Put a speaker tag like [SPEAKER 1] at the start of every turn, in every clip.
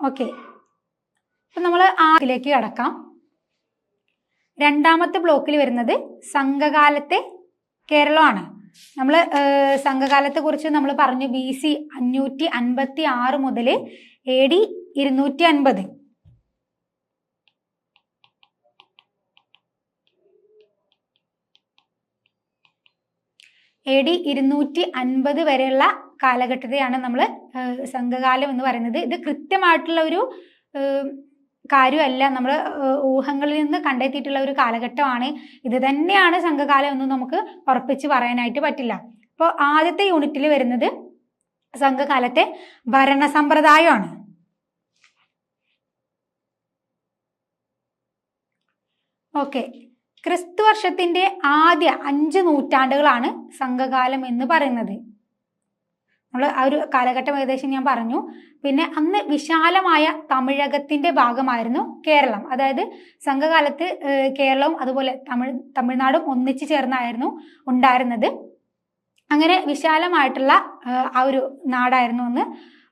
[SPEAKER 1] Okay. അപ്പം നമ്മൾ ആറിലേക്ക് കടക്കാം. രണ്ടാമത്തെ ബ്ലോക്കിൽ വരുന്നത് സംഘകാലത്തെ കേരളമാണ്. നമ്മൾ സംഘകാലത്തെ കുറിച്ച് നമ്മൾ പറഞ്ഞു ബി സി അഞ്ഞൂറ്റി അൻപത്തി ആറ് മുതൽ എ ഡി ഇരുന്നൂറ്റി അൻപത്. എ ഡി ഇരുന്നൂറ്റി അൻപത് വരെയുള്ള കാലഘട്ടത്തെയാണ് നമ്മൾ സംഘകാലം എന്ന് പറയുന്നത്. ഇത് കൃത്യമായിട്ടുള്ള ഒരു കാര്യമല്ല. നമ്മൾ ഊഹങ്ങളിൽ നിന്ന് കണ്ടെത്തിയിട്ടുള്ള ഒരു കാലഘട്ടമാണ്. ഇത് തന്നെയാണ് സംഘകാലം എന്ന് നമുക്ക് ഉറപ്പിച്ച് പറയാനായിട്ട് പറ്റില്ല. അപ്പോൾ ആദ്യത്തെ യൂണിറ്റിൽ വരുന്നത് സംഘകാലത്തെ ഭരണ സമ്പ്രദായമാണ് ഓക്കെ. ക്രിസ്തു വർഷത്തിന്റെ ആദ്യ അഞ്ച് നൂറ്റാണ്ടുകളാണ് സംഘകാലം എന്ന് പറയുന്നത്. നമ്മൾ ആ ഒരു കാലഘട്ടം ഏകദേശം ഞാൻ പറഞ്ഞു. പിന്നെ അന്ന് വിശാലമായ തമിഴകത്തിന്റെ ഭാഗമായിരുന്നു കേരളം. അതായത് സംഘകാലത്ത് കേരളവും അതുപോലെ തമിഴ് തമിഴ്നാടും ഒന്നിച്ചു ചേർന്നായിരുന്നു ഉണ്ടായിരുന്നത്. അങ്ങനെ വിശാലമായിട്ടുള്ള ആ ഒരു നാടായിരുന്നു അന്ന്.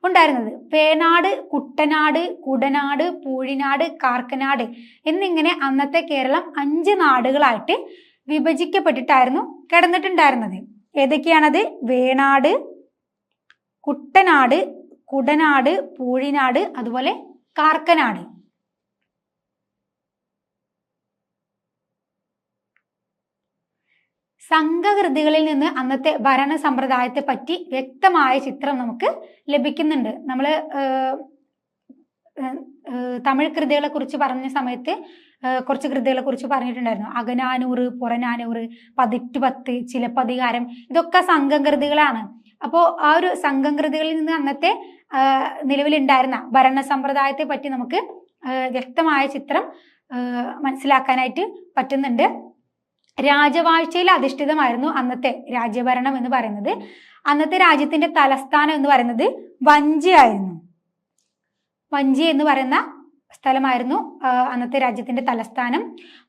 [SPEAKER 1] ഉണ്ടായിരുന്നത്. പേനാട് കുട്ടനാട് കുടനാട് പൂഴിനാട് കാർക്കനാട് എന്നിങ്ങനെ അന്നത്തെ കേരളം അഞ്ച് നാടുകളായിട്ട് വിഭജിക്കപ്പെട്ടിട്ടായിരുന്നു കിടന്നിട്ടുണ്ടായിരുന്നത്. ഏതൊക്കെയാണത്? വേണാട് കുട്ടനാട് കുടനാട് പൂഴിനാട് അതുപോലെ കാർക്കനാട്. സംഘകൃതികളിൽ നിന്ന് അന്നത്തെ ഭരണ സമ്പ്രദായത്തെ പറ്റി വ്യക്തമായ ചിത്രം നമുക്ക് ലഭിക്കുന്നുണ്ട്. നമ്മൾ തമിഴ് കൃതികളെ കുറിച്ച് പറഞ്ഞ സമയത്ത് കുറച്ച് കൃതികളെ കുറിച്ച് പറഞ്ഞിട്ടുണ്ടായിരുന്നു. അകനാനൂറ് പുറനാനൂറ് പതിറ്റ് പത്ത് ചിലപ്പതികാരം ഇതൊക്കെ സംഘം സംഘകൃതികളാണ്. അപ്പോൾ ആ ഒരു സംഘം സംഘകൃതികളിൽ നിന്ന് അന്നത്തെ നിലവിലുണ്ടായിരുന്ന ഭരണ സമ്പ്രദായത്തെ പറ്റി നമുക്ക് വ്യക്തമായ ചിത്രം മനസ്സിലാക്കാനായിട്ട് പറ്റുന്നുണ്ട്. രാജവാഴ്ചയിൽ അധിഷ്ഠിതമായിരുന്നു അന്നത്തെ രാജ്യഭരണം എന്ന് പറയുന്നത്. അന്നത്തെ രാജ്യത്തിന്റെ തലസ്ഥാനം എന്ന് പറയുന്നത് വഞ്ചി ആയിരുന്നു. വഞ്ചി എന്ന് പറയുന്ന സ്ഥലമായിരുന്നു അന്നത്തെ രാജ്യത്തിന്റെ തലസ്ഥാനം.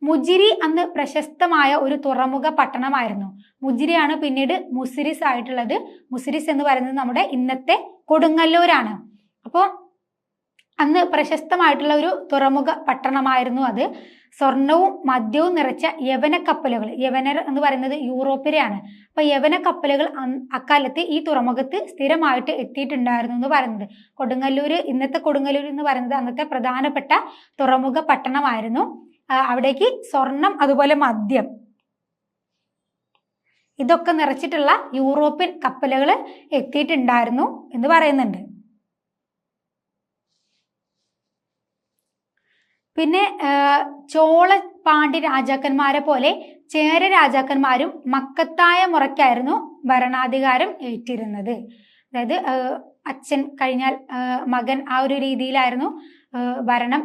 [SPEAKER 1] മുജിരി അന്ന് പ്രശസ്തമായ ഒരു തുറമുഖ പട്ടണമായിരുന്നു. മുജിരിയാണ് പിന്നീട് മുസിരിസ് ആയിട്ടുള്ളത്. മുസിരിസ് എന്ന് പറയുന്നത് നമ്മുടെ ഇന്നത്തെ കൊടുങ്ങല്ലൂരാണ്. അപ്പോൾ അന്ന് പ്രശസ്തമായിട്ടുള്ള ഒരു തുറമുഖ പട്ടണമായിരുന്നു അത്. സ്വർണവും മദ്യവും നിറച്ച യവന കപ്പലുകൾ യവനർ എന്ന് പറയുന്നത് യൂറോപ്പിലെയാണ് അപ്പൊ യവന കപ്പലുകൾ അക്കാലത്ത് ഈ തുറമുഖത്ത് സ്ഥിരമായിട്ട് എത്തിയിട്ടുണ്ടായിരുന്നു എന്ന് പറയുന്നത്. കൊടുങ്ങല്ലൂര് ഇന്നത്തെ കൊടുങ്ങല്ലൂർ എന്ന് പറയുന്നത് അന്നത്തെ പ്രധാനപ്പെട്ട തുറമുഖ പട്ടണമായിരുന്നു. അവിടേക്ക് സ്വർണം അതുപോലെ മദ്യം ഇതൊക്കെ നിറച്ചിട്ടുള്ള യൂറോപ്യൻ കപ്പലുകൾ എത്തിയിട്ടുണ്ടായിരുന്നു എന്ന് പറയുന്നുണ്ട്. പിന്നെ ചോള പാണ്ഡ്യ രാജാക്കന്മാരെ പോലെ ചേര രാജാക്കന്മാരും മക്കത്തായ മുറയ്ക്കായിരുന്നു ഭരണാധികാരം ഏറ്റിരുന്നത്. അതായത് അച്ഛൻ കഴിഞ്ഞാൽ മകൻ ആ ഒരു രീതിയിലായിരുന്നു ഭരണം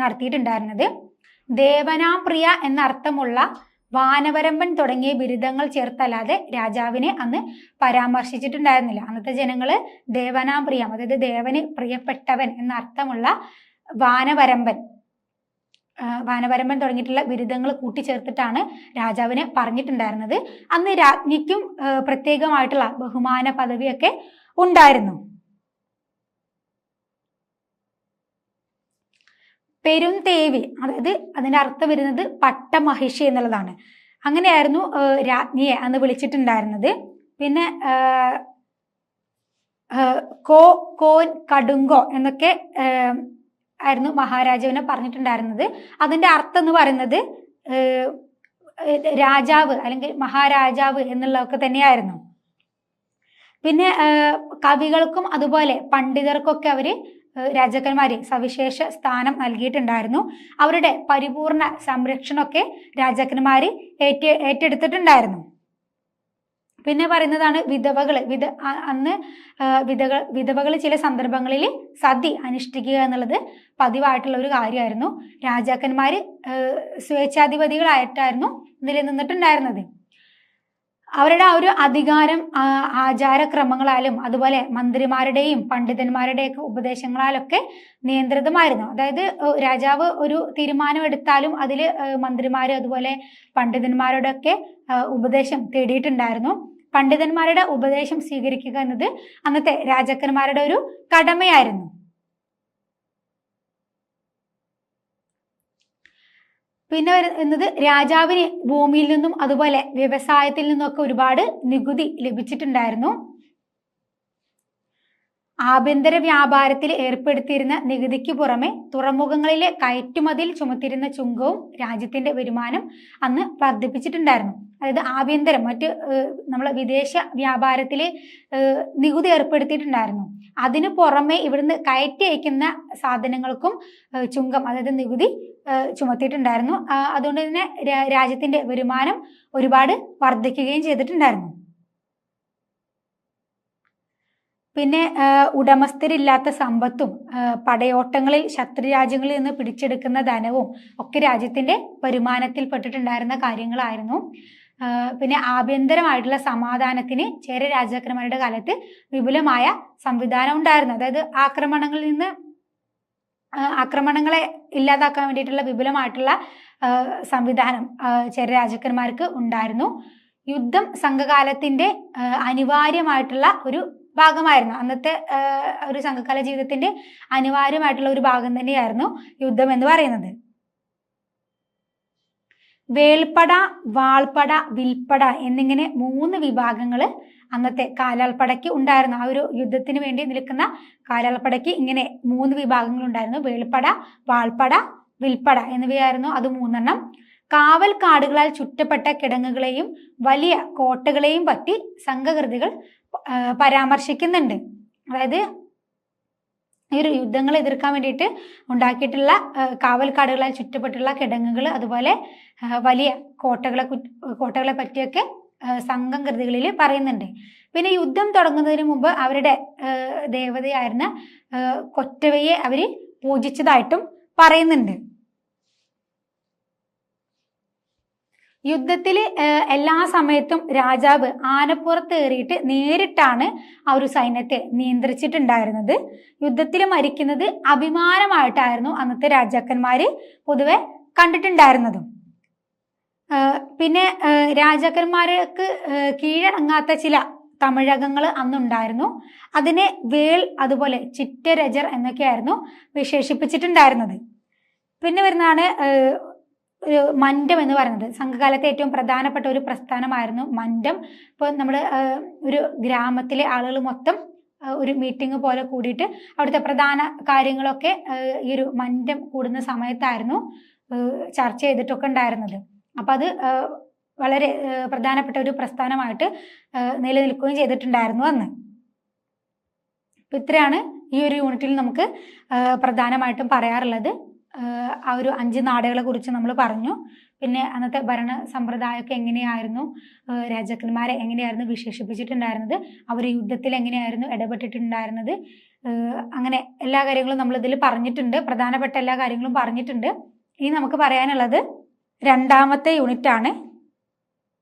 [SPEAKER 1] നടത്തിയിട്ടുണ്ടായിരുന്നത്. ദേവനാപ്രിയ എന്നർത്ഥമുള്ള വാനവരമ്പൻ തുടങ്ങിയ ബിരുദങ്ങൾ ചേർത്തല്ലാതെ രാജാവിനെ അന്ന് പരാമർശിച്ചിട്ടുണ്ടായിരുന്നില്ല. അന്നത്തെ ജനങ്ങൾ ദേവനാപ്രിയം അതായത് ദേവന് പ്രിയപ്പെട്ടവൻ എന്നർത്ഥമുള്ള വാനവരമ്പൻ ആ, വാനവരമ്പൻ തുടങ്ങിയിട്ടുള്ള ബിരുദങ്ങൾ കൂട്ടിച്ചേർത്തിട്ടാണ് രാജാവിനെ പറഞ്ഞിട്ടുണ്ടായിരുന്നത്. അന്ന് രാജ്ഞിക്കും പ്രത്യേകമായിട്ടുള്ള ബഹുമാന പദവിയൊക്കെ ഉണ്ടായിരുന്നു. പെരുന്തേവി അതായത് അതിന്റെ അർത്ഥം വരുന്നത് പട്ടമഹിഷി എന്നുള്ളതാണ്. അങ്ങനെയായിരുന്നു രാജ്ഞിയെ അന്ന് വിളിച്ചിട്ടുണ്ടായിരുന്നത്. പിന്നെ കോ കോൻ കടുങ്കോ എന്നൊക്കെ ആയിരുന്നു മഹാരാജാവിനെ പറഞ്ഞിട്ടുണ്ടായിരുന്നത്. അതിന്റെ അർത്ഥം എന്ന് പറയുന്നത് രാജാവ് അല്ലെങ്കിൽ മഹാരാജാവ് എന്നുള്ളതൊക്കെ തന്നെയായിരുന്നു. പിന്നെ കവികൾക്കും അതുപോലെ പണ്ഡിതർക്കൊക്കെ അവർ രാജാക്കന്മാര് സവിശേഷ സ്ഥാനം നൽകിയിട്ടുണ്ടായിരുന്നു. അവരുടെ പരിപൂർണ സംരക്ഷണമൊക്കെ രാജാക്കന്മാര് ഏറ്റ ഏറ്റെടുത്തിട്ടുണ്ടായിരുന്നു. പിന്നെ പറയുന്നതാണ് വിധവകൾ വിധ അന്ന് വിധവ വിധവകൾ ചില സന്ദർഭങ്ങളിൽ സതി അനുഷ്ഠിക്കുക എന്നുള്ളത് പതിവായിട്ടുള്ള ഒരു കാര്യമായിരുന്നു. രാജാക്കന്മാർ സ്വേച്ഛാധിപതികളായിട്ടായിരുന്നു നിലനിന്നിട്ടുണ്ടായിരുന്നത്. അവരുടെ ആ ഒരു അധികാരം ആചാരക്രമങ്ങളാലും അതുപോലെ മന്ത്രിമാരുടെയും പണ്ഡിതന്മാരുടെയൊക്കെ ഉപദേശങ്ങളാലൊക്കെ നിയന്ത്രിതമായിരുന്നു. അതായത് രാജാവ് ഒരു തീരുമാനം എടുത്താലും അതിൽ മന്ത്രിമാർ അതുപോലെ പണ്ഡിതന്മാരുടെ ഒക്കെ ഉപദേശം തേടിയിട്ടുണ്ടായിരുന്നു. പണ്ഡിതന്മാരുടെ ഉപദേശം സ്വീകരിക്കുക എന്നത് അന്നത്തെ രാജാക്കന്മാരുടെ ഒരു കടമയായിരുന്നു. പിന്നെ വരുന്നത് രാജാവിന് ഭൂമിയിൽ നിന്നും അതുപോലെ വ്യവസായത്തിൽ നിന്നൊക്കെ ഒരുപാട് നികുതി ലഭിച്ചിട്ടുണ്ടായിരുന്നു. ആഭ്യന്തര വ്യാപാരത്തിൽ ഏർപ്പെടുത്തിയിരുന്ന നികുതിക്ക് പുറമെ തുറമുഖങ്ങളിലെ കയറ്റുമതിയിൽ ചുമത്തിയിരുന്ന ചുങ്കവും രാജ്യത്തിന്റെ വരുമാനം അന്ന് വർദ്ധിപ്പിച്ചിട്ടുണ്ടായിരുന്നു. അതായത് ആഭ്യന്തരം മറ്റ് നമ്മൾ വിദേശ വ്യാപാരത്തിൽ നികുതി ഏർപ്പെടുത്തിയിട്ടുണ്ടായിരുന്നു. അതിന് പുറമെ ഇവിടുന്ന് കയറ്റി അയക്കുന്ന സാധനങ്ങൾക്കും ചുങ്കം അതായത് നികുതി ചുമത്തിയിട്ടുണ്ടായിരുന്നു. അതുകൊണ്ട് തന്നെ രാജ്യത്തിന്റെ വരുമാനം ഒരുപാട് വർദ്ധിക്കുകയും ചെയ്തിട്ടുണ്ടായിരുന്നു. പിന്നെ ഉടമസ്ഥരില്ലാത്ത സമ്പത്തും പടയോട്ടങ്ങളിൽ ശത്രു രാജ്യങ്ങളിൽ നിന്ന് പിടിച്ചെടുക്കുന്ന ധനവും ഒക്കെ രാജ്യത്തിന്റെ വരുമാനത്തിൽ പെട്ടിട്ടുണ്ടായിരുന്ന കാര്യങ്ങളായിരുന്നു പിന്നെ ആഭ്യന്തരമായിട്ടുള്ള സമാധാനത്തിന് ചേര രാജാക്കന്മാരുടെ കാലത്ത് വിപുലമായ സംവിധാനം ഉണ്ടായിരുന്നു. അതായത് ആക്രമണങ്ങളിൽ നിന്ന് ആക്രമണങ്ങളെ ഇല്ലാതാക്കാൻ വേണ്ടിയിട്ടുള്ള വിപുലമായിട്ടുള്ള സംവിധാനം ചേര രാജാക്കന്മാർക്ക് ഉണ്ടായിരുന്നു. യുദ്ധം സംഘകാലത്തിന്റെ അനിവാര്യമായിട്ടുള്ള ഒരു ഭാഗമായിരുന്നു. അന്നത്തെ ഒരു സംഘകാല ജീവിതത്തിന്റെ അനിവാര്യമായിട്ടുള്ള ഒരു ഭാഗം തന്നെയായിരുന്നു യുദ്ധം എന്ന് പറയുന്നത്. വേൾപ്പട വാൾപ്പട വിൽപ്പട എന്നിങ്ങനെ മൂന്ന് വിഭാഗങ്ങൾ അന്നത്തെ കാലാൾപ്പടയ്ക്ക് ഉണ്ടായിരുന്നു. ആ ഒരു യുദ്ധത്തിന് വേണ്ടി നിൽക്കുന്ന കാലാൾപ്പടയ്ക്ക് ഇങ്ങനെ മൂന്ന് വിഭാഗങ്ങൾ ഉണ്ടായിരുന്നു. വേൾപ്പട വാൾപ്പട വിൽപ്പട എന്നിവയായിരുന്നു അത് മൂന്നെണ്ണം. കാവൽ കാടുകളാൽ ചുറ്റപ്പെട്ട കിടങ്ങുകളെയും വലിയ കോട്ടകളെയും പറ്റി സംഘകൃതികൾ പരാമർശിക്കുന്നുണ്ട്. അതായത് ഈ ഒരു യുദ്ധങ്ങൾ എതിർക്കാൻ വേണ്ടിയിട്ട് ഉണ്ടാക്കിയിട്ടുള്ള കാവൽക്കാടുകളാൽ ചുറ്റപ്പെട്ടുള്ള കിടങ്ങുകൾ അതുപോലെ വലിയ കോട്ടകളെ കോട്ടകളെ പറ്റിയൊക്കെ സംഘം കൃതികളിൽ പറയുന്നുണ്ട്. പിന്നെ യുദ്ധം തുടങ്ങുന്നതിന് മുമ്പ് അവരുടെ ദേവതയായിരുന്ന കൊറ്റവയെ അവർ പൂജിച്ചതായിട്ടും പറയുന്നുണ്ട്. യുദ്ധത്തിൽ എല്ലാ സമയത്തും രാജാവ് ആനപ്പുറത്ത് കയറിയിട്ട് നേരിട്ടാണ് ആ ഒരു സൈന്യത്തെ നിയന്ത്രിച്ചിട്ടുണ്ടായിരുന്നത്. യുദ്ധത്തിൽ മരിക്കുന്നത് അഭിമാനമായിട്ടായിരുന്നു അന്നത്തെ രാജാക്കന്മാർ പൊതുവെ കണ്ടിട്ടുണ്ടായിരുന്നതും. പിന്നെ രാജാക്കന്മാർക്ക് കീഴടങ്ങാത്ത ചില തമിഴകങ്ങൾ അന്നുണ്ടായിരുന്നു. അതിനെ വേൾ അതുപോലെ ചിറ്റരജർ എന്നൊക്കെയായിരുന്നു വിശേഷിപ്പിച്ചിട്ടുണ്ടായിരുന്നത്. പിന്നെ വരുന്നതാണ് ഒരു മന്ദം എന്ന് പറയുന്നത്. സംഘകാലത്തെ ഏറ്റവും പ്രധാനപ്പെട്ട ഒരു പ്രസ്ഥാനമായിരുന്നു മന്ദം. ഇപ്പോൾ നമ്മൾ ഒരു ഗ്രാമത്തിലെ ആളുകൾ മൊത്തം ഒരു മീറ്റിംഗ് പോലെ കൂടിയിട്ട് അവിടുത്തെ പ്രധാന കാര്യങ്ങളൊക്കെ ഈ ഒരു മന്ദം കൂടുന്ന സമയത്തായിരുന്നു ചർച്ച ചെയ്തിട്ടൊക്കെ ഉണ്ടായിരുന്നത്. അപ്പം അത് വളരെ പ്രധാനപ്പെട്ട ഒരു പ്രസ്ഥാനമായിട്ട് നിലനിൽക്കുകയും ചെയ്തിട്ടുണ്ടായിരുന്നു അന്ന്. ഇത്രയാണ് ഈ ഒരു യൂണിറ്റിൽ നമുക്ക് പ്രധാനമായിട്ടും പറയാറുള്ളത്. ആ, ഒരു അഞ്ച് നാടുകളെ കുറിച്ച് നമ്മൾ പറഞ്ഞു. പിന്നെ അന്നത്തെ ഭരണ സമ്പ്രദായമൊക്കെ എങ്ങനെയായിരുന്നു? രാജാക്കന്മാരെ എങ്ങനെയായിരുന്നു വിശേഷിപ്പിച്ചിട്ടുണ്ടായിരുന്നത്? അവർ യുദ്ധത്തിൽ എങ്ങനെയായിരുന്നു ഇടപെട്ടിട്ടുണ്ടായിരുന്നത്? അങ്ങനെ എല്ലാ കാര്യങ്ങളും നമ്മൾ ഇതിൽ പറഞ്ഞിട്ടുണ്ട്. പ്രധാനപ്പെട്ട എല്ലാ കാര്യങ്ങളും പറഞ്ഞിട്ടുണ്ട്. ഇനി നമുക്ക് പറയാനുള്ളത് രണ്ടാമത്തെ യൂണിറ്റാണ്